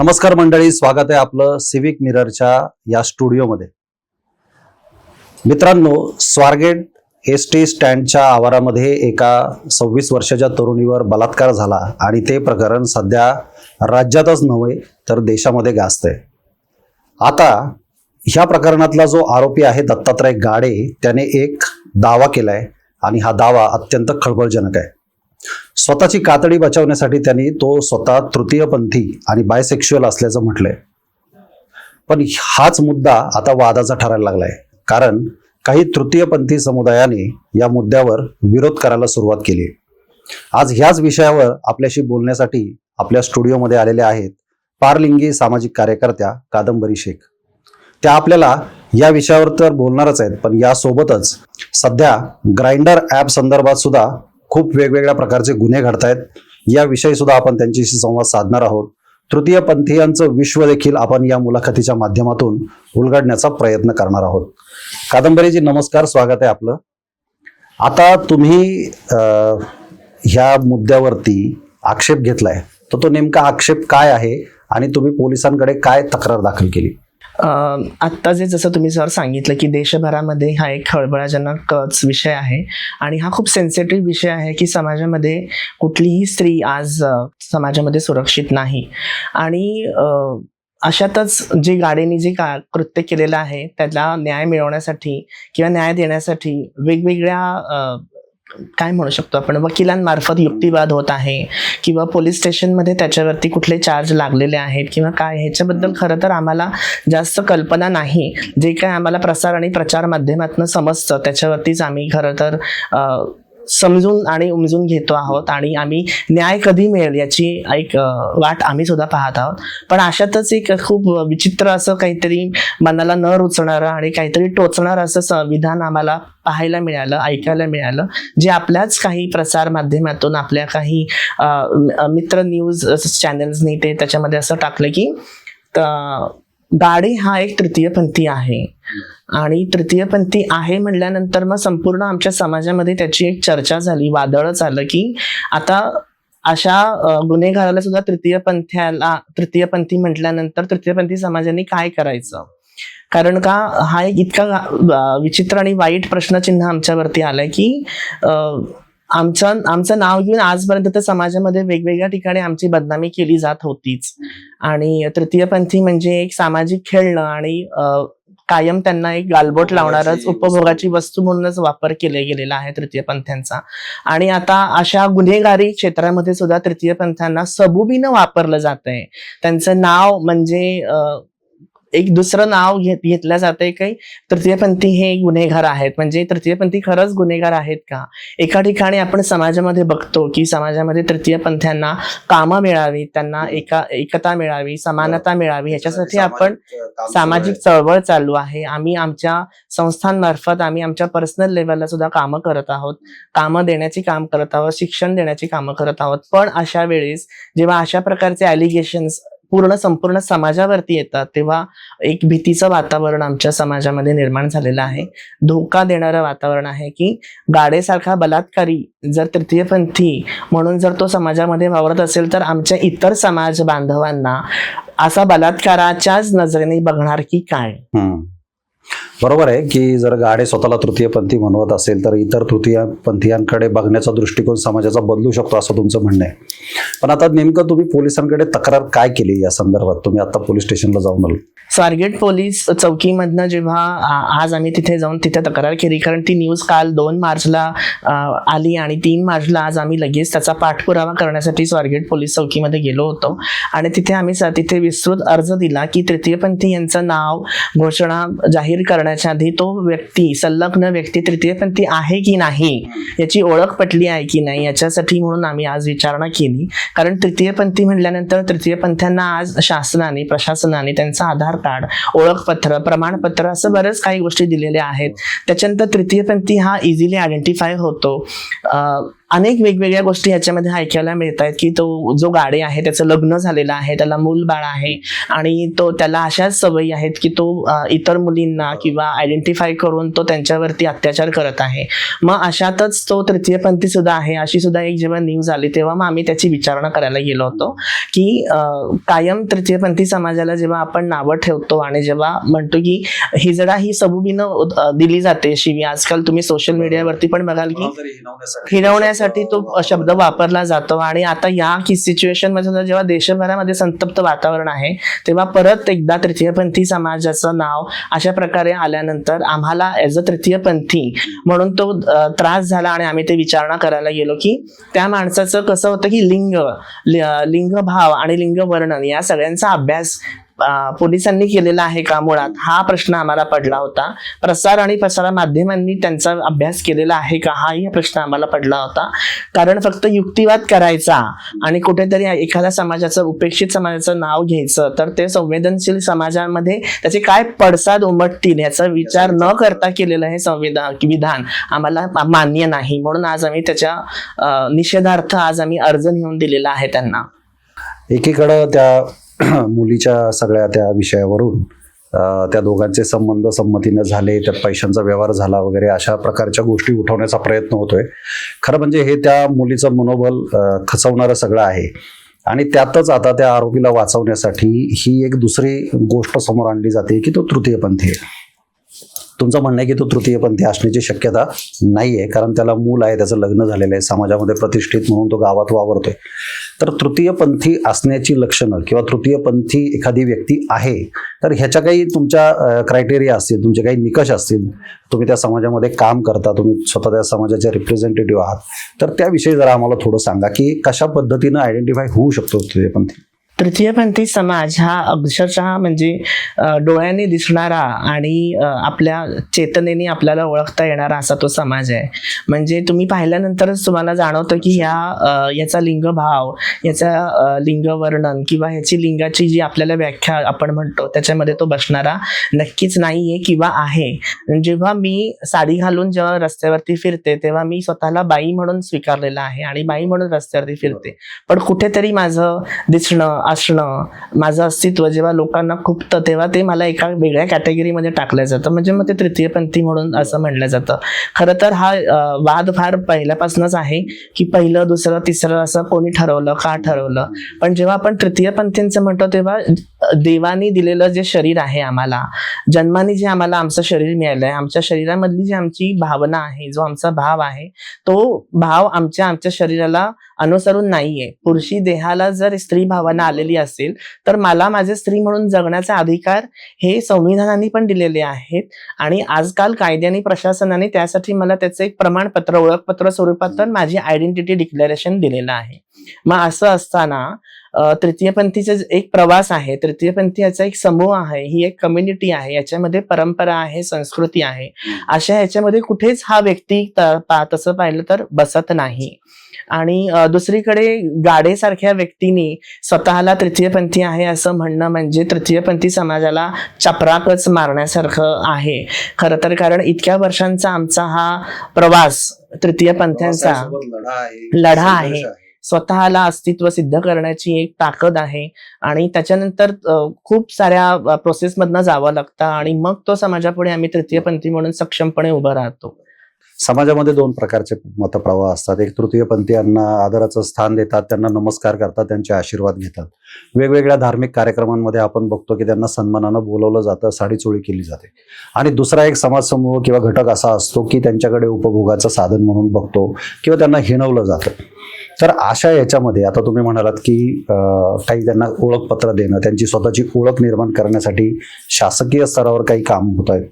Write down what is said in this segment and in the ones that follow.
नमस्कार मंडळी स्वागत आहे आपलं सिविक मिररच्या या स्टुडिओमध्ये. मित्रांनो स्वारगेट एस टी स्टँडच्या आवारामध्ये एका सव्वीस वर्षाच्या तरुणीवर बलात्कार झाला आणि ते प्रकरण सध्या राज्यातच नव्हे तर देशामध्ये गाजतंय. आता ह्या प्रकरणातला जो आरोपी आहे दत्तात्रय गाडे त्याने एक दावा केलाय आणि हा दावा अत्यंत खळबळजनक आहे. स्वतःची कातडी बचावण्यासाठी त्यांनी तो स्वतः तृतीयपंथी आणि बायसेक्शुअल असल्याचं म्हटलंय. पण हाच मुद्दा आता वादाचा ठरायला लागलाय. कारण काही तृतीयपंथी समुदायाने या मुद्द्यावर विरोध करायला सुरुवात केली. आज ह्याच विषयावर आपल्याशी बोलण्यासाठी आपल्या स्टुडिओमध्ये आलेल्या आहेत पारलिंगी सामाजिक कार्यकर्त्या कादंबरी शेख. त्या आपल्याला या विषयावर तर बोलणारच आहेत पण यासोबतच सध्या ग्राइंडर ॲप संदर्भात सुद्धा खूप वेगवेगळ्या प्रकारचे गुन्हे घडतायत. याविषयी सुद्धा आपण त्यांच्याशी संवाद साधणार आहोत. तृतीय पंथीयांचं विश्व देखील आपण या मुलाखतीच्या माध्यमातून उलगडण्याचा प्रयत्न करणार आहोत. कादंबरीजी नमस्कार. स्वागत आहे आपलं. आता तुम्ही ह्या मुद्द्यावरती आक्षेप घेतलाय. तर तो नेमका आक्षेप काय आहे आणि तुम्ही पोलिसांकडे काय तक्रार दाखल केली? आत्ता जे जसं तुम्ही सर सांगितलं की देशभरामध्ये हा एक खळबळजनकच विषय आहे आणि हा खूप सेन्सिटिव्ह विषय आहे की समाजामध्ये कुठलीही स्त्री आज समाजामध्ये सुरक्षित नाही. आणि अशातच जे गाडीने जे का कृत्य केलेलं आहे त्याला न्याय मिळवण्यासाठी किंवा न्याय देण्यासाठी वेगवेगळ्या काय म्हणू शकतो आपण? वकिलांमार्फत युक्तिवाद होत आहे किंवा पोलीस स्टेशनमध्ये त्याच्यावरती कुठले चार्ज लागलेले आहेत किंवा काय? ह्याच्याबद्दल खरं तर आम्हाला जास्त कल्पना नाही. जे काय आम्हाला प्रसार आणि प्रचार माध्यमातून समजतं त्याच्यावरतीच आम्ही खरं तर समजून आणि उमजून घेतो आहोत आणि आम्ही न्याय कधी मिळेल याची एक वाट आम्ही सुद्धा पाहत आहोत. पण अशातच एक खूप विचित्र असं काहीतरी मनाला न रुचणारं आणि काहीतरी टोचणारं असं संविधान आम्हाला पाहायला मिळालं ऐकायला मिळालं जे आपल्याच काही प्रसार माध्यमातून आपल्या काही मित्र न्यूज चॅनल्सनी ते त्याच्यामध्ये असं टाकलं की गाडी हा एक तृतीयपंथी आहे. आणि तृतीयपंथी आहे म्हटल्यानंतर मग संपूर्ण आमच्या समाजामध्ये त्याची एक चर्चा झाली वादळच आलं की आता अशा गुन्हेगाराला सुद्धा तृतीयपंथ्याला तृतीयपंथी म्हटल्यानंतर तृतीयपंथी समाजाने काय करायचं? कारण का हा एक इतका विचित्र आणि वाईट प्रश्नचिन्ह आमच्यावरती आलंय की अं, आमचं आमचं नाव घेऊन आजपर्यंत तर समाजामध्ये वेगवेगळ्या ठिकाणी आमची बदनामी केली जात होतीच. आणि तृतीयपंथी म्हणजे एक सामाजिक खेळणं आणि कायम त्यांना एक गालबोट लावणारच उपभोगाची वस्तू म्हणूनच वापर केला गेलेला आहे तृतीयपंथ्यांचा आणि आता अशा गुन्हेगारी क्षेत्रामध्ये सुद्धा तृतीयपंथ्यांना सबुबीनं वापरलं जात आहे त्यांचं नाव म्हणजे एक दुसरं नाव घेत घेतलं जातंय काही तृतीयपंथी हे गुन्हेगार आहेत. म्हणजे तृतीयपंथी खरंच गुन्हेगार आहेत का? एका ठिकाणी आपण समाजामध्ये बघतो की समाजामध्ये तृतीयपंथ्यांना कामं मिळावी त्यांना एका एकता मिळावी समानता मिळावी ह्याच्यासाठी आपण सामाजिक चळवळ चालू आहे. आम्ही आमच्या संस्थांमार्फत आम्ही आमच्या पर्सनल लेवलला सुद्धा कामं करत आहोत. कामं देण्याची काम करत आहोत शिक्षण देण्याची कामं करत आहोत. पण अशा वेळेस जेव्हा अशा प्रकारचे ॲलिगेशन्स पूर्ण संपूर्ण समाजावरती येतात तेव्हा एक भीतीचं वातावरण आमच्या समाजामध्ये निर्माण झालेलं आहे. धोका देणारं वातावरण आहे की गाडेसारखा बलात्कारी जर तृतीयपंथी म्हणून जर तो समाजामध्ये वावरत असेल तर आमच्या इतर समाज बांधवांना असा बलात्काराच्याच नजरेने बघणार की काय? बरोबर आहे की जर गाडे स्वतःला तृतीयपंथी म्हणवत असेल तर इतर तृतीयपंथीयांकडे बघण्याचा दृष्टिकोन समाजाचा बदलू शकतो असं तुमचं म्हणणं आहे. पण आता नेमकं तुम्ही पोलिसांकडे तक्रार काय केली या संदर्भात? तुम्ही आता पोलीस स्टेशनला जाऊन आलो. स्वारगेट पोलीस चौकीमधनं जेव्हा आज आम्ही तिथे जाऊन तिथे तक्रार केली कारण ती न्यूज काल दोन मार्चला आली आणि तीन मार्चला आज आम्ही लगेच त्याचा पाठपुरावा करण्यासाठी स्वारगेट पोलीस चौकीमध्ये गेलो होतो. आणि तिथे आम्ही तिथे विस्तृत अर्ज दिला की तृतीयपंथी यांचं नाव घोषणा जाहीर करण्याच्या आधी तो व्यक्ती संलग्न व्यक्ती तृतीयपंथी आहे की नाही याची ओळख पटली आहे की नाही याच्यासाठी म्हणून आम्ही आज विचारणा केली. कारण तृतीयपंथी म्हटल्यानंतर तृतीयपंथ्यांना आज शासनाने प्रशासनाने त्यांचं आधार कार्ड ओळखपत्र प्रमाणपत्र असं बरेच काही गोष्टी दिलेल्या आहेत. त्याच्यानंतर तृतीयपंथी हा इझिली आयडेंटिफाय होतो. अनेक वेगवेगळ्या गोष्टी ह्याच्यामध्ये ऐकायला मिळत आहेत की तो जो गाडे आहे त्याचं लग्न झालेलं आहे त्याला मूल बाळ आहे आणि तो त्याला अशाच सवयी आहेत की तो इतर मुलींना किंवा आयडेंटिफाय करून तो त्यांच्यावरती अत्याचार करत आहे. मग अशातच तो तृतीयपंथी सुद्धा आहे अशी सुद्धा एक जेव्हा न्यूज आली तेव्हा मग आम्ही त्याची विचारणा करायला गेलो होतो की कायम तृतीयपंथी समाजाला जेव्हा आपण नावं ठेवतो आणि जेव्हा म्हणतो की ही जरा ही सबुबीनं दिली जाते शिवी. आजकाल तुम्ही सोशल मीडियावरती पण बघाल की हिरवण्यासाठी तो शब्द वापरला जातो. आणि आता या की सिच्युएशनमध्ये सुद्धा जेव्हा देशभरामध्ये संतप्त वातावरण आहे तेव्हा परत एकदा तृतीयपंथी समाजाचं नाव अशा प्रकारे आल्यानंतर आम्हाला ॲज अ तृतीयपंथी म्हणून तो त्रास झाला आणि आम्ही ते विचारणा करायला गेलो की त्या माणसाचं कसं होतं की लिंग लिंग लिंगभाव आणि लिंग वर्णन या सगळ्यांचा अभ्यास पोलिसांनी केलेला आहे का मुळात? हा प्रश्न आम्हाला पडला होता. प्रसार आणि प्रसार माध्यमांनी त्यांचा अभ्यास केलेला आहे का? हाही प्रश्न आम्हाला पडला होता. कारण फक्त युक्तिवाद करायचा आणि कुठेतरी एखाद्या समाजाचं उपेक्षित समाजाचं नाव घ्यायचं तर ते संवेदनशील समाजामध्ये त्याचे काय पडसाद उमटतील याचा विचार न करता केलेलं हे संविधान विधान आम्हाला मान्य नाही. म्हणून आज आम्ही त्याच्या निषेधार्थ आज आम्ही अर्ज नेऊन दिलेला आहे त्यांना. एकीकडं त्या मुलीच्या सगळ्या त्या विषयावरून त्या दोघांचे संबंध संमतीनं झाले त्यात पैशांचा व्यवहार झाला वगैरे अशा प्रकारच्या गोष्टी उठवण्याचा प्रयत्न होतोय. खरं म्हणजे हे त्या मुलीचं मनोबल खचवणारं सगळं आहे. आणि त्यातच आता त्या आरोपीला वाचवण्यासाठी ही एक दुसरी गोष्ट समोर आणली जाते की तो तृतीयपंथी आहे. तुमचं म्हणणं आहे की तो तृतीयपंथी असण्याची शक्यता नाही आहे कारण त्याला मूल आहे त्याचं लग्न झालेलं आहे समाजामध्ये प्रतिष्ठित म्हणून तो गावात वावरतोय. तर तृतीयपंथी असण्याची लक्षणं किंवा तृतीयपंथी एखादी व्यक्ती आहे तर ह्याच्या काही तुमच्या क्रायटेरिया असतील तुमचे काही निकष असतील तुम्ही त्या समाजामध्ये काम करता तुम्ही स्वतः त्या समाजाचे रिप्रेझेंटेटिव्ह आहात तर त्याविषयी जरा आम्हाला थोडं सांगा की कशा पद्धतीनं आयडेंटिफाय होऊ शकतो तृतीयपंथी तृतीयपंथी समाज हा अक्षरशः म्हणजे डोळ्यांनी दिसणारा आणि आपल्या चेतनेने आपल्याला ओळखता येणारा असा तो समाज आहे. म्हणजे तुम्ही पाहिल्यानंतरच तुम्हाला जाणवतं की ह्या याचा याचा लिंगभाव याचा लिंग वर्णन किंवा ह्याची लिंगाची जी आपल्याला व्याख्या आपण म्हणतो त्याच्यामध्ये तो बसणारा नक्कीच नाही आहे किंवा आहे. जेव्हा मी साडी घालून जेव्हा रस्त्यावरती फिरते तेव्हा मी स्वतःला बाई म्हणून स्वीकारलेला आहे आणि बाई म्हणून रस्त्यावरती फिरते. पण कुठेतरी माझं दिसणं असणं माझं अस्तित्व जेव्हा लोकांना खुपतं तेव्हा ते मला एका वेगळ्या कॅटेगरीमध्ये टाकलं जातं. म्हणजे मग ते तृतीयपंथी म्हणून असं म्हणलं जातं. खरं तर हा वाद फार पहिल्यापासूनच आहे की पहिलं दुसरं तिसरं असं कोणी ठरवलं का ठरवलं. पण जेव्हा आपण तृतीयपंथींचं म्हणतो तेव्हा देवानी दिलेलं जे शरीर आहे आम्हाला जन्माने जे आम्हाला आमचं शरीर मिळालं आहे आमच्या शरीरामधली जी आमची भावना आहे जो आमचा भाव आहे तो भाव आमच्या आमच्या शरीराला अनुसरून नाहीये. पुरुषी देहाला जर स्त्री भावना आलेली असेल तर मला माझे स्त्री म्हणून जगण्याचा अधिकार हे संविधानाने पण दिलेले आहेत. आणि आजकाल कायद्याने प्रशासनाने त्यासाठी मला त्याचं एक प्रमाणपत्र ओळखपत्र स्वरूपात तर माझी आयडेंटिटी डिक्लेरेशन दिलेलं आहे. मग असं असताना तृतीयपंथीचा एक प्रवास आहे तृतीयपंथी याचा एक समूह आहे ही एक कम्युनिटी आहे याच्यामध्ये परंपरा आहे संस्कृती आहे. अशा ह्याच्यामध्ये कुठेच हा व्यक्ती तसं पाहिलं तर बसत नाही. आणि दुसरीकडे गाडेसारख्या व्यक्तीने स्वतःला तृतीयपंथी आहे असं म्हणणं म्हणजे तृतीयपंथी समाजाला चपराकच मारण्यासारखं आहे. खरं तर कारण इतक्या वर्षांचा आमचा हा प्रवास तृतीयपंथ्यांचा लढा आहे. लढा आहे. स्वतःला अस्तित्व सिद्ध करण्याची एक ताकद आहे. आणि त्याच्यानंतर खूप साऱ्या प्रोसेसमधनं जावं लागतं आणि मग तो समाजापुढे आम्ही तृतीयपंथी म्हणून सक्षमपणे उभा राहतो. समाजामध्ये दोन प्रकारचे मतप्रवाह असतात. एक तृतीयपंथीयांना आदराचं स्थान देतात त्यांना नमस्कार करतात त्यांचे आशीर्वाद घेतात. वेगवेगळ्या धार्मिक कार्यक्रमांमध्ये आपण बघतो की त्यांना सन्मानानं बोलवलं जातं साडी चोळी केली जाते. आणि दुसरा एक समाजसमूह किंवा घटक असा असतो की त्यांच्याकडे उपभोगाचं साधन म्हणून बघतो किंवा त्यांना हिणवलं जातं. तर अशा याच्यामध्ये आता तुम्ही म्हणालात की काही त्यांना ओळखपत्र देणं त्यांची स्वतःची ओळख निर्माण करण्यासाठी शासकीय स्तरावर काही काम होत आहेत.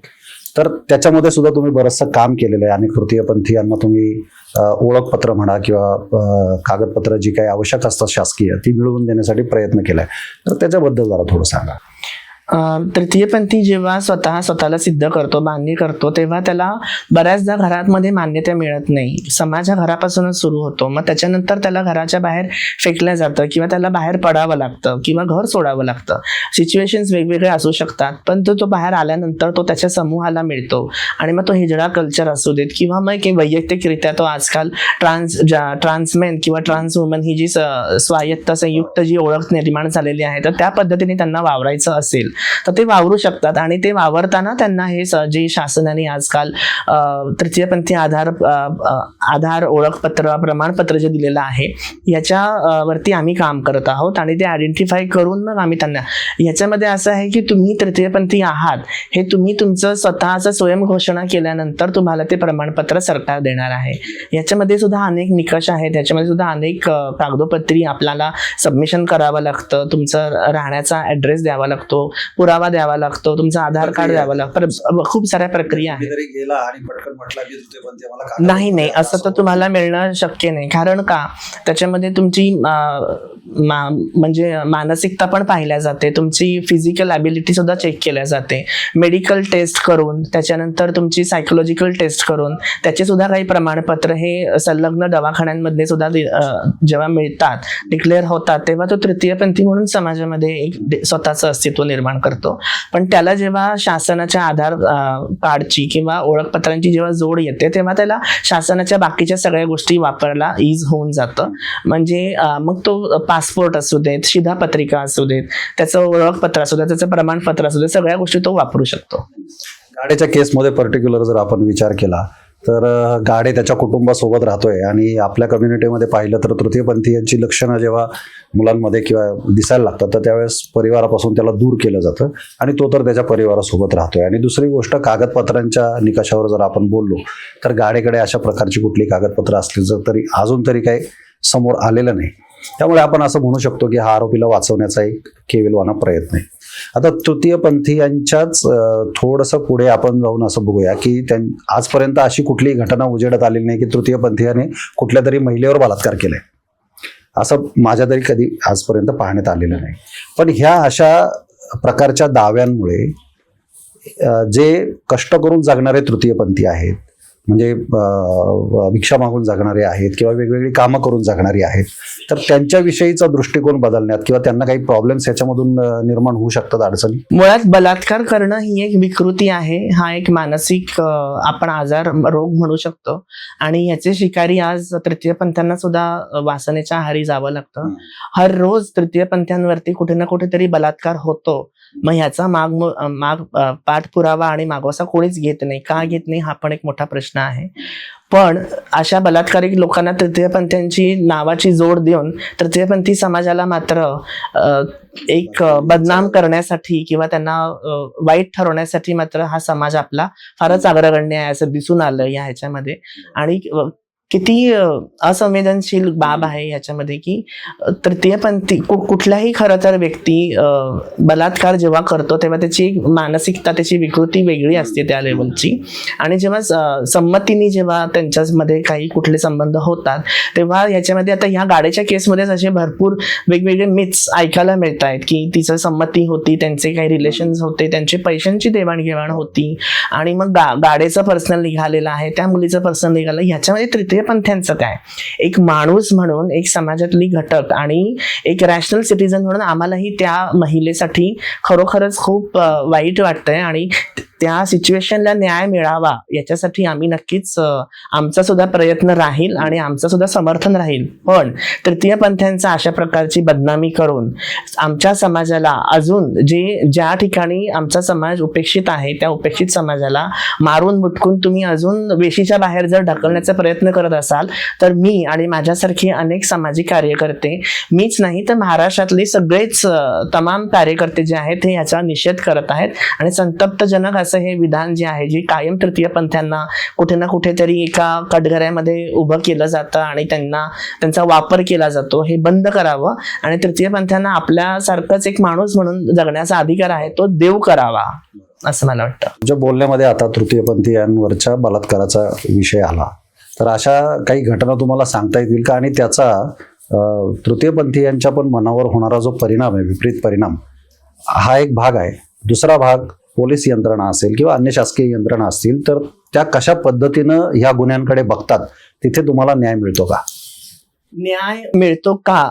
तर त्याच्यामध्ये सुद्धा तुम्ही बरंचसं काम केलेलं आहे. आणि तृतीयपंथीयांना तुम्ही ओळखपत्र म्हणा किंवा कागदपत्र जी काही आवश्यक असतात शासकीय ती मिळवून देण्यासाठी प्रयत्न केला आहे तर त्याच्याबद्दल जरा थोडं सांगा. तृतीयपंथी जेव्हा स्वतः स्वतःला सिद्ध करतो बांधणी करतो तेव्हा त्याला बऱ्याचदा घरामध्ये मान्यता मिळत नाही. समाज हा घरापासूनच सुरू होतो. मग त्याच्यानंतर त्याला घराच्या बाहेर फेकलं जातं किंवा त्याला बाहेर पडावं लागतं किंवा घर सोडावं लागतं. सिच्युएशन्स वेगवेगळे असू शकतात पण तो तो बाहेर आल्यानंतर तो त्याच्या समूहाला मिळतो. आणि मग तो हिजडा कल्चर असू देत किंवा मग एक वैयक्तिकरित्या तो आजकाल ट्रान्स ट्रान्समेन किंवा ट्रान्स वुमन ही जी स- स्वायत्त संयुक्त जी ओळख निर्माण झालेली आहे तर त्या पद्धतीने त्यांना वावरायचं असेल. तर ते वावरू शकतात. आणि ते वावरताना त्यांना हे जे शासनाने आजकाल तृतीयपंथी आधार आधार ओळखपत्र प्रमाणपत्र जे दिलेलं आहे याच्यावरती आम्ही काम करत आहोत आणि ते आयडेंटिफाय करून मग आम्ही त्यांना याच्यामध्ये असं आहे की तुम्ही तृतीयपंथी आहात हे तुम्ही तुमचं स्वतःचं स्वयंघोषणा केल्यानंतर तुम्हाला ते प्रमाणपत्र सरकार देणार आहे. याच्यामध्ये सुद्धा अनेक निकष आहेत याच्यामध्ये सुद्धा अनेक कागदोपत्री आपल्याला सबमिशन करावं लागतं तुमचं राहण्याचा ऍड्रेस द्यावा लागतो पुरावा द्यावा लागतो तुमचं आधार कार्ड. द्यावं लागतं. खूप साऱ्या प्रक्रिया आहेत. नाही नाही असं तर तुम्हाला मिळणं शक्य नाही. कारण का? त्याच्यामध्ये तुमची म्हणजे मानसिकता पण पाहिल्या जाते. तुमची फिजिकल ॲबिलिटी सुद्धा चेक केल्या जाते. मेडिकल टेस्ट करून त्याच्यानंतर तुमची सायकोलॉजिकल टेस्ट करून त्याचे सुद्धा काही प्रमाणपत्र हे संलग्न दवाखान्यांमध्ये सुद्धा जेव्हा मिळतात डिक्लेअर होतात तेव्हा तो तृतीयपंथी म्हणून समाजामध्ये एक स्वतःचं अस्तित्व निर्माण करतो. पण त्याला जेव्हा शासनाच्या आधार कार्डची किंवा ओळखपत्रांची जेव्हा जोड येते तेव्हा त्याला शासनाच्या बाकीच्या सगळ्या गोष्टी वापरायला इज होऊन जातं. म्हणजे मग तो पासपोर्ट असू देत शिधापत्रिका असू देत त्याचं ओळखपत्र असू देत त्याचं प्रमाणपत्र असू देत सगळ्या गोष्टी तो वापरू शकतो. गाडेच्या केसमध्ये पर्टिक्युलर जर आपण विचार केला तर गाडे त्याच्या कुटुंबासोबत राहतोय आणि आपल्या कम्युनिटीमध्ये पाहिलं तर तृतीयपंथीयांची लक्षणं जेव्हा मुलांमध्ये किंवा दिसायला लागतात तर त्यावेळेस परिवारापासून त्याला दूर केलं जातं आणि तो तर त्याच्या परिवारासोबत राहतोय. आणि दुसरी गोष्ट कागदपत्रांच्या निकषावर जर आपण बोललो तर गाडेकडे अशा प्रकारची कुठली कागदपत्र जर तरी अजून तरी काही समोर आलेलं नाही. त्यामुळे आपण असं म्हणू शकतो की हा आरोपीला वाचवण्याचा एक केविलवाना प्रयत्न आहे. आता तृतीयपंथीयांच्याच थोडंसं पुढे आपण जाऊन असं बघूया की त्यां आजपर्यंत अशी कुठलीही घटना उजेडत आलेली नाही की तृतीयपंथीयाने कुठल्या तरी महिलेवर बलात्कार केलाय. असं माझ्या तरी कधी आजपर्यंत पाहण्यात आलेलं नाही. पण ह्या अशा प्रकारच्या दाव्यांमुळे जे कष्ट करून जगणारे तृतीयपंथी आहेत म्हणजे भिक्षा मागून जगणारे आहेत किंवा वेगवेगळी कामं करून जगणारी आहेत तर त्यांच्याविषयीचा दृष्टिकोन बदलण्यात किंवा त्यांना काही प्रॉब्लेम्स याच्यामधून निर्माण होऊ शकतात अडचणी? मुळात बलात्कार करणं ही एक विकृती आहे. हा एक मानसिक आपण आजार रोग म्हणू शकतो. आणि याचे शिकारी आज तृतीयपंथ्यांना सुद्धा अं, वासनेच्या आहारी जावं लागतं. हर रोज तृतीयपंथ्यांवरती कुठे ना कुठेतरी बलात्कार होतो. मग ह्याचा माग माग पाठपुरावा आणि मागोसा कोणीच घेत नाही. का घेत नाही? हा पण एक मोठा प्रश्न आहे. पण अशा बलात्कारिक लोकांना तृतीयपंथ्यांची नावाची जोड देऊन तृतीयपंथी समाजाला मात्र एक बदनाम करण्यासाठी किंवा त्यांना वाईट ठरवण्यासाठी मात्र हा समाज आपला फारच अग्रगण्य आहे असं दिसून आलं या ह्याच्यामध्ये. आणि किती असंवेदनशील बाब आहे ह्याच्यामध्ये की अ, तृतीयपंथी कु- कुठलाही खरं तर व्यक्ती बलात्कार जेव्हा करतो तेव्हा त्याची मानसिकता त्याची विकृती वेगळी असते त्या लेवलची आणि जेव्हा स- संमतीने जेव्हा त्यांच्यामध्ये काही कुठले संबंध होतात तेव्हा याच्यामध्ये आता ह्या गाड्याच्या केसमध्येच असे भरपूर वेगवेगळे मिथ्स ऐकायला मिळत आहेत की तिचं संमती होती त्यांचे काही रिलेशन्स होते त्यांचे पैशांची देवाणघेवाण होती. आणि मग गा गाडेचं पर्सनल निघालेलं आहे त्या मुलीचं पर्सनल निघालं ह्याच्यामध्ये तृतीयपंथ्यांचं काय एक माणूस म्हणून एक समाजातली घटक आणि एक रॅशनल सिटीजन म्हणून आम्हालाही त्या महिलेसाठी खरोखरच खूप वाईट वाटतंय आणि त्या सिच्युएशनला न्याय मिळावा याच्यासाठी आम्ही नक्कीच आमचा सुद्धा प्रयत्न राहील आणि आमचं सुद्धा समर्थन राहील. पण तृतीयपंथ्यांचा अशा प्रकारची बदनामी करून आमच्या समाजाला अजून जे ज्या ठिकाणी आमचा समाज उपेक्षित आहे त्या उपेक्षित समाजाला मारून मुटकून तुम्ही अजून वेशीच्या बाहेर जर ढकलण्याचा प्रयत्न करत असाल तर मी आणि माझ्यासारखे अनेक सामाजिक कार्यकर्ते मीच नाही तर महाराष्ट्रातले सगळेच तमाम कार्यकर्ते जे आहेत हे याचा निषेध करत आहेत. आणि संतप्तजनक असं हे विधान जे आहे जे कायम तृतीयपंथ्यांना कुठे ना कुठेतरी एका कटघऱ्यामध्ये उभं केलं जातं आणि त्यांना त्यांचा वापर केला जातो हे बंद करावं. आणि तृतीयपंथ्यांना आपल्यासारखंच एक माणूस म्हणून जगण्याचा अधिकार आहे तो देव करावा असं मला वाटतं. तुमच्या बोलण्यामध्ये आता तृतीयपंथीयांवरच्या बलात्काराचा विषय आला. तर अशा काही घटना तुम्हाला सांगता येतील का? आणि त्याचा तृतीयपंथीयांच्या पण मनावर होणारा जो परिणाम आहे विपरीत परिणाम हा एक भाग आहे. दुसरा भाग पोलीस यंत्रणा असेल किंवा अन्य शासकीय यंत्रणा असतील तर त्या कशा पद्धतीनं ह्या गुन्ह्यांकडे बघतात तिथे तुम्हाला न्याय मिळतो का? न्याय मिळतो का?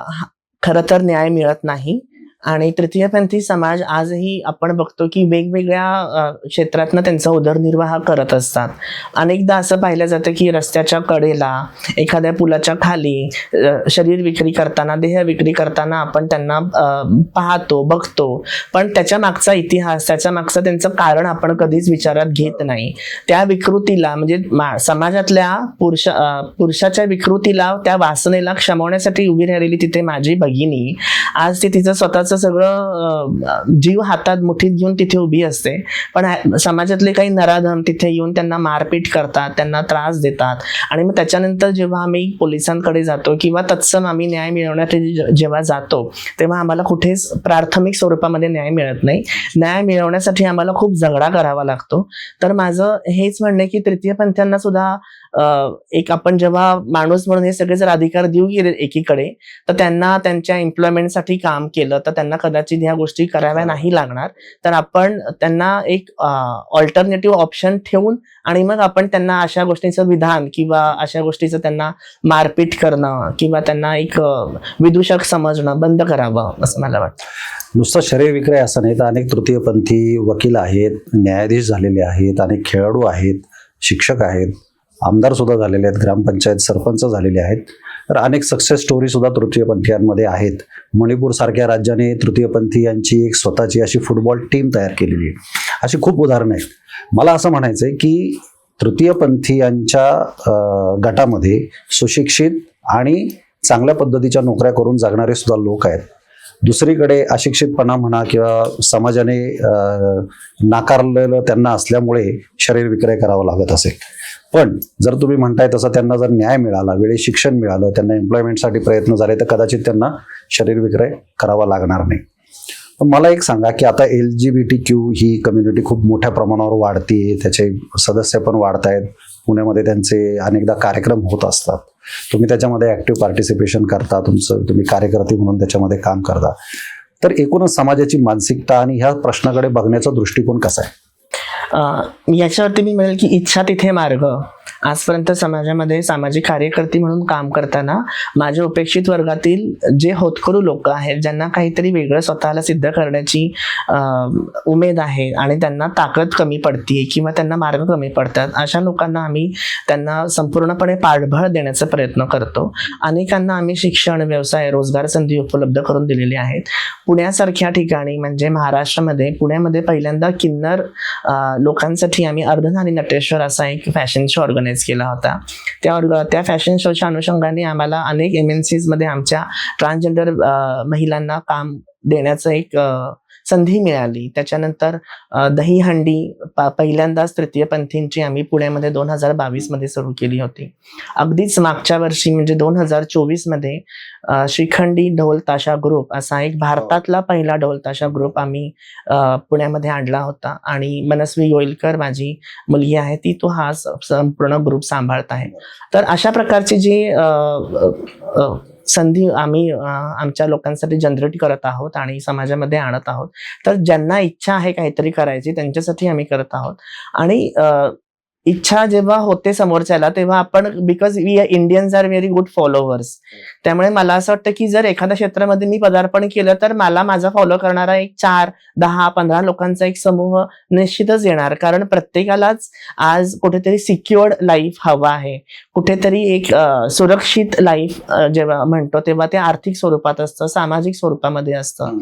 खरं तर न्याय मिळत नाही. आणि तृतीयपंथी समाज आजही आपण बघतो की वेगवेगळ्या क्षेत्रातनं त्यांचा उदरनिर्वाह करत असतात. अनेकदा असं पाहिलं जातं की रस्त्याच्या कडेला एखाद्या पुलाच्या खाली शरीर विक्री करताना देह विक्री करताना आपण त्यांना पाहतो बघतो. पण त्याच्या मागचा इतिहास त्याच्या मागचं त्यांचं कारण आपण कधीच विचारात घेत नाही. त्या विकृतीला म्हणजे समाजातल्या पुरुष पुरुषाच्या विकृतीला त्या वासनेला क्षमवण्यासाठी उभी राहिलेली तिथे माझी भगिनी. आज ती तिचं स्वतःचं सगळं जीव हातात मुठीत घेऊन तिथे उभी असते. पण समाजातले काही नराधम तिथे येऊन त्यांना मारपीट करतात त्यांना त्रास देतात. आणि मग त्याच्यानंतर जेव्हा आम्ही पोलिसांकडे जातो किंवा तत्सम आम्ही न्याय मिळवण्यासाठी जेव्हा जातो तेव्हा आम्हाला कुठेच प्राथमिक स्वरूपामध्ये न्याय मिळत नाही. न्याय मिळवण्यासाठी आम्हाला खूप झगडा करावा लागतो. तर माझं हेच म्हणणं आहे की तृतीय पंथांना सुद्धा एक आपण जेव्हा माणूस म्हणून हे सगळे जर अधिकार देऊ गेले एकीकडे तर त्यांना त्यांच्या एम्प्लॉयमेंटसाठी काम केलं तर त्यांना कदाचित ह्या गोष्टी कराव्या नाही लागणार. तर आपण त्यांना एक ऑल्टरनेटिव्ह ऑप्शन ठेवून आणि मग आपण त्यांना अशा गोष्टीचं विधान किंवा अशा गोष्टीचं त्यांना मारपीट करणं किंवा त्यांना एक विदूषक समजणं बंद करावं असं मला वाटतं. नुसतं शरीर विक्रय असं नाही तर अनेक तृतीयपंथी वकील आहेत न्यायाधीश झालेले आहेत अनेक खेळाडू आहेत शिक्षक आहेत आमदार सुद्धा झालेले आहेत ग्रामपंचायत सरपंच झालेले आहेत. तर अनेक सक्सेस स्टोरी सुद्धा तृतीयपंथीयांमध्ये आहेत. मणिपूर सारख्या राज्याने तृतीयपंथीयांची एक स्वतःची अशी फुटबॉल टीम तयार केलेली आहे. अशी खूप उदाहरणं आहेत. मला असं म्हणायचं आहे की तृतीयपंथीयांच्या गटामध्ये सुशिक्षित आणि चांगल्या पद्धतीच्या नोकऱ्या करून जगणारे सुद्धा लोक आहेत. दुसरीकडे अशिक्षितपणा म्हणा किंवा समाजाने नाकारलेलं त्यांना असल्यामुळे शरीर विक्रय करावा लागत असेल पण जर तुम्ही म्हणताय तसं त्यांना जर न्याय मिळाला वेळेत शिक्षण मिळालं त्यांना एम्प्लॉयमेंटसाठी प्रयत्न झाले तर कदाचित त्यांना शरीर विक्रय करावा लागणार नाही. पण मला एक सांगा की आता L G B T Q ही कम्युनिटी खूप मोठ्या प्रमाणावर वाढते त्याचे सदस्य पण वाढत आहेत पुण्यामध्ये त्यांचे अनेकदा कार्यक्रम होत असतात. तुम्ही त्याच्यामध्ये ऍक्टिव्ह पार्टिसिपेशन करता तुमचं तुम्ही कार्यकर्ते म्हणून त्याच्यामध्ये काम करता. तर एकूणच समाजाची मानसिकता आणि ह्या प्रश्नाकडे बघण्याचा दृष्टिकोन कसा आहे? याच्यावरती मी म्हणेल की इच्छा तिथे मार्ग. आजपर्यंत समाजामध्ये सामाजिक कार्यकर्ती म्हणून काम करताना माझ्या उपेक्षित वर्गातील जे होतकरू लोक आहेत ज्यांना काहीतरी वेगळं स्वतःला सिद्ध करण्याची उमेद आहे आणि त्यांना ताकद कमी पडते किंवा त्यांना मार्ग कमी पडतात अशा लोकांना आम्ही त्यांना संपूर्णपणे पाठबळ देण्याचा प्रयत्न करतो. अनेकांना आम्ही शिक्षण व्यवसाय रोजगार संधी उपलब्ध करून दिलेली आहेत. पुण्यासारख्या ठिकाणी म्हणजे महाराष्ट्रामध्ये पुण्यामध्ये पहिल्यांदा किन्नर लोकांसाठी आम्ही अर्धनारी नटेश्वर असा एक फॅशन शो ऑर्गनाईज केला होता. त्या ऑर्ग त्या फॅशन शोच्या अनुषंगाने आम्हाला अनेक एम एनमध्ये आमच्या ट्रान्सजेंडर महिलांना काम देण्याचं एक संधी मिळाली. त्याच्यानंतर दही दहीहंडी पहिल्यांदाच पहिल्यांदाच तृतीयपंथींची आम्ही पुण्यामध्ये दोन हजार बावीसमध्ये सुरू केली होती. अगदीच मागच्या वर्षी म्हणजे दोन हजार चोवीसमध्ये श्रीखंडी ढोल ताशा ग्रुप असा एक भारतातला पहिला ढोल ताशा ग्रुप आम्ही पुण्यामध्ये आणला होता. आणि मनस्वी गोयलकर माझी मुलगी आहे ती तो हा संपूर्ण ग्रुप सांभाळत आहे. तर अशा प्रकारची जी संधी आम्ही आमच्या लोकांसाठी जनरेट करत आहोत आणि समाजामध्ये आणत आहोत. तर ज्यांना इच्छा आहे काहीतरी करायची त्यांच्यासाठी आम्ही करत आहोत. आणि इच्छा जेव्हा होते समोरच्याला तेव्हा आपण because we Indians are very good followers त्यामुळे मला असं वाटतं की जर एखाद्या क्षेत्रामध्ये मी पदार्पण केलं तर मला माझा फॉलो करणारा एक चार दहा पंधरा लोकांचा एक समूह निश्चितच येणार. कारण प्रत्येकालाच आज कुठेतरी सिक्युअर्ड लाईफ हवा आहे. कुठेतरी एक सुरक्षित लाईफ जेव्हा म्हणतो तेव्हा ते आर्थिक स्वरूपात असतं सामाजिक स्वरूपामध्ये असतं.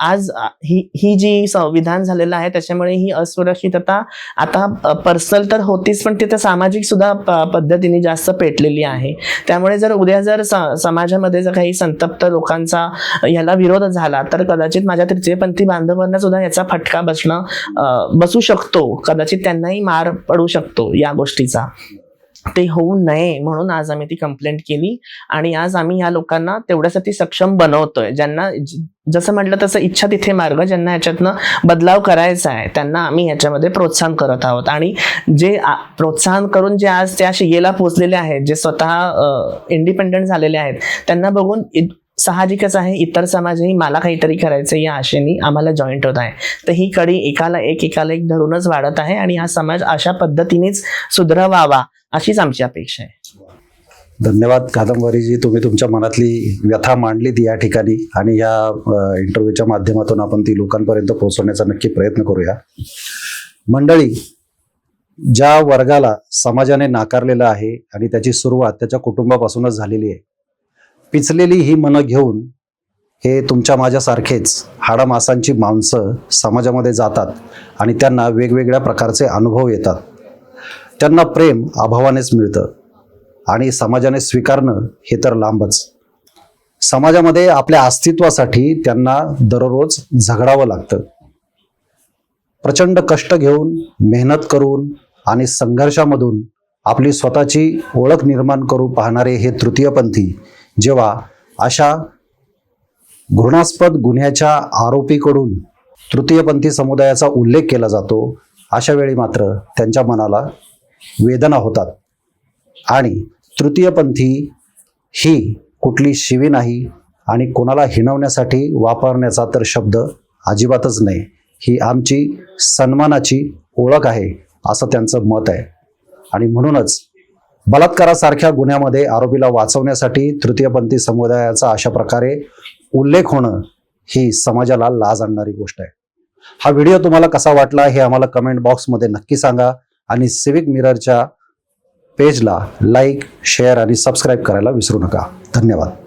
आज ही ही जी संविधान झालेलं आहे त्याच्यामुळे ही असुरक्षितता आता पर्सनल तर होतीच पण तिथे सामाजिक सुद्धा पद्धतीने जास्त पेटलेली आहे. त्यामुळे जर उद्या जर समाजामध्ये जर काही संतप्त लोकांचा याला विरोध झाला तर कदाचित माझ्या तृतीयपंथी बांधवांना सुद्धा याचा फटका बसणं बसू शकतो. कदाचित त्यांनाही मार पडू शकतो या गोष्टीचा. ते होऊ नये म्हणून आज आम्ही ती कंप्लेंट केली. आणि आज आम्ही या लोकांना तेवढ्यासाठी सक्षम बनवतोय. ज्यांना जसं म्हटलं तसं इच्छा तिथे मार्ग ज्यांना याच्यातनं बदलाव करायचा आहे त्यांना आम्ही याच्यामध्ये प्रोत्साहन करत आहोत. आणि जे आ- प्रोत्साहन करून जे आज त्या शिगेला पोचलेले आहेत जे स्वतः इंडिपेंडंट झालेले आहेत त्यांना बघून साहजिकच आहे इतर समाजही मला काहीतरी करायचं या आशेने आम्हाला जॉईंट होत आहे. तर ही कडी एकाला एक एकाला एक धरूनच वाढत आहे आणि हा समाज अशा पद्धतीनेच सुधरवावा. अशीच आमची अपेक्षा आहे. धन्यवाद कादंबरीजी तुम्ही तुमच्या मनातली व्यथा मांडलीत या ठिकाणी आणि या इंटरव्ह्यूच्या माध्यमातून आपण ती लोकांपर्यंत पोहोचवण्याचा नक्की प्रयत्न करूया. मंडळी ज्या वर्गाला समाजाने नाकारलेलं आहे आणि त्याची सुरुवात त्याच्या कुटुंबापासूनच झालेली आहे पिचलेली ही मनं घेऊन हे तुमच्या माझ्यासारखेच हाडामासांची माणसं समाजामध्ये जातात आणि त्यांना वेगवेगळ्या प्रकारचे अनुभव येतात. त्यांना प्रेम अभावानेच मिळतं. आणि समाजाने स्वीकारणं हे तर लांबच. समाजामध्ये आपल्या अस्तित्वासाठी त्यांना दररोज झगडावं लागतं. प्रचंड कष्ट घेऊन मेहनत करून आणि संघर्षामधून आपली स्वतःची ओळख निर्माण करू पाहणारे हे तृतीयपंथी जेव्हा अशा घृणास्पद गुन्ह्याच्या आरोपीकडून तृतीयपंथी समुदायाचा उल्लेख केला जातो अशा वेळी मात्र त्यांच्या मनाला वेदना होतात. आणि तृतीयपंथी ही कुठली शिवी नाही आणि कोणाला हिणवण्यासाठी वापरण्याचा तर शब्द अजिबातच नाही. ही आमची सन्मानाची ओळख आहे असं त्यांचं मत आहे. आणि म्हणूनच बलात्कारासारख्या गुन्ह्यामध्ये आरोपीला वाचवण्यासाठी तृतीयपंथी समुदायाचा अशा प्रकारे उल्लेख होणं ही समाजाला लाज आणणारी गोष्ट आहे. हा व्हिडिओ तुम्हाला कसा वाटला हे आम्हाला कमेंट बॉक्समध्ये नक्की सांगा. आणि सिविक मिररच्या पेजला लाईक शेअर आणि सबस्क्राईब करायला विसरू नका. धन्यवाद.